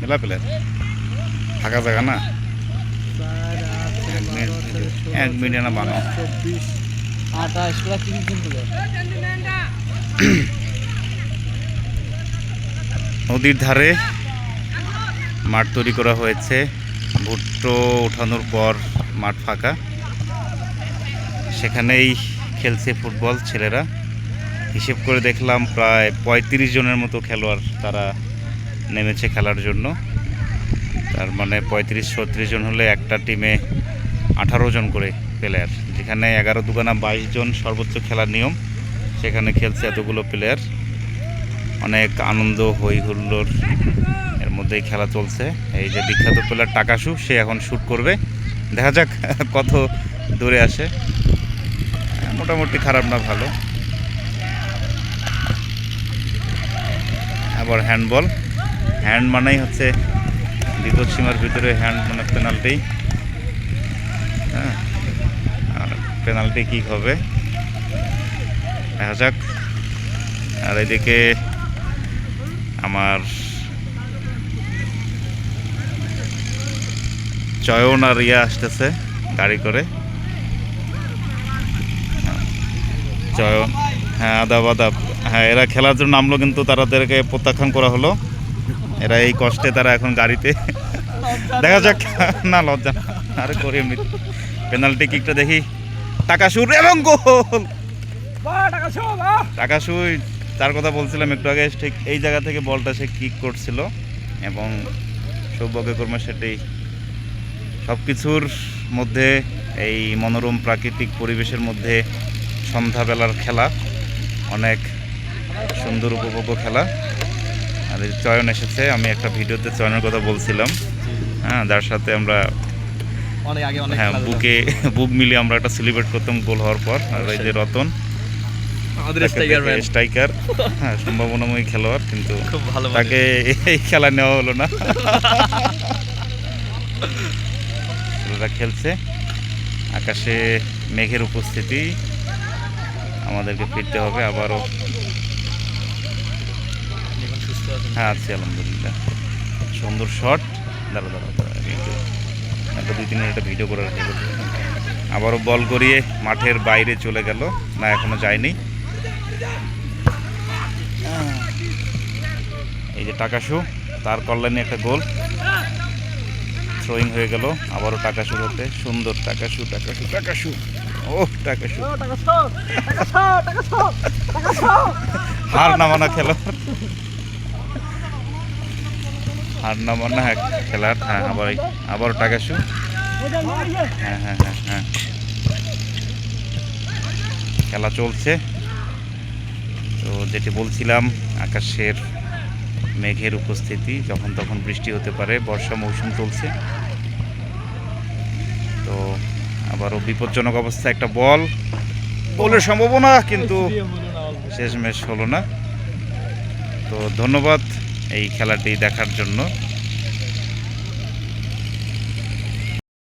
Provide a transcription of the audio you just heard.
মেলা প্লেয়ার ফাঁকা জায়গা না? এক মিনিট না বানো নদীর ধারে মাঠ তৈরি করা হয়েছে। ভুট্টো ওঠানোর পর মাঠ ফাঁকা। সেখানেই খেলছে ফুটবল ছেলেরা। হিসেব করে দেখলাম প্রায় পঁয়ত্রিশ জনের মতো খেলোয়াড় তারা নেমেছে খেলার জন্য। তার মানে পঁয়ত্রিশ ছত্রিশ জন হলে একটা টিমে আঠারো জন করে প্লেয়ার যেখানে এগারো দুগানা বাইশ জন সর্বোচ্চ খেলার নিয়ম, সেখানে খেলছে এতগুলো প্লেয়ার অনেক আনন্দ হই হুল্লোড় এর মধ্যেই খেলা চলছে। এই যে বিখ্যাত প্লেয়ার টাকাশু সে এখন শ্যুট করবে। দেখা যাক কত দূরে আসে। মোটামুটি খারাপ না, ভালো। আবার হ্যান্ডবল হ্যান্ড মানেই হচ্ছে বিপদ সীমার ভিতরে হ্যান্ড মানে পেনাল্টি হ্যাঁ আর পেনাল্টি কী হবে? দেখা যাক। আর এদিকে আমার চয়ন আর ইয়া আসতেছে গাড়ি করে। চয়ন হ্যাঁ আদাব আদাব। হ্যাঁ এরা খেলার জন্য নামলো কিন্তু তাদেরকে প্রত্যাখ্যান করা হলো। এরা এই কষ্টে তারা এখন গাড়িতে দেখা যাক। না লজ্জা না। আরে করি এমনি পেনাল্টি কিকটা দেখি। টাকা সুর এবং গোল! টাকা সুই তার কথা বলছিলাম একটু আগে ঠিক এই জায়গা থেকে বলটা সে কিক করছিল এবং সৌভাগ্য কর্মা সেটাই সব কিছুর মধ্যে এই মনোরম প্রাকৃতিক পরিবেশের মধ্যে সন্ধ্যাবেলার খেলা অনেক সুন্দর উপভোগ্য খেলা। আর চয়ন এসেছে আমি একটা ভিডিওতে চয়নের কথা বলছিলাম। হ্যাঁ যার সাথে আমরা হ্যাঁ বুকে বুক মিলিয়ে আমরা একটা সেলিব্রেট করতাম গোল হওয়ার পর আর এই যে রতন স্ট্রাইকার হ্যাঁ সম্ভাবনাময়ী খেলোয়াড় কিন্তু তাকে এই খেলা নেওয়া হলো না। ছেলেরা খেলছে। আকাশে মেঘের উপস্থিতি। আমাদেরকে ফিরতে হবে আবারও। হ্যাঁ আছি আলহামদুলিল্লাহ। সুন্দর শট দাঁড়া দাঁড়া একটা দুই তিনের একটা ভিডিও করে রাখি বলছি। আবারও বল করিয়ে মাঠের বাইরে চলে গেল। না এখনও যায়নি। এই যে টাকাশু তার কল্যাণে একটা গোল। থ্রোয়িং হয়ে গেল। আবারও টাকা টাকাশু হতে সুন্দর টাকা টাকাশু টাকাশু টাকাশু ও টাকাশু হার নামানা খেলোয়াড় হার নামানা এক খেলার হ্যাঁ আবার এই- আবারও টাকাশু হ্যাঁ হ্যাঁ হ্যাঁ হ্যাঁ। খেলা চলছে। তো যেটি বলছিলাম, আকাশের মেঘের উপস্থিতি, যখন তখন বৃষ্টি হতে পারে, বর্ষা মৌসুম চলছে। তো আবারও বিপজ্জনক অবস্থা, একটা বল। বলের সম্ভাবনা, কিন্তু শেষমেশ হলো না। তো ধন্যবাদ। এই খেলাটি দেখার জন্য।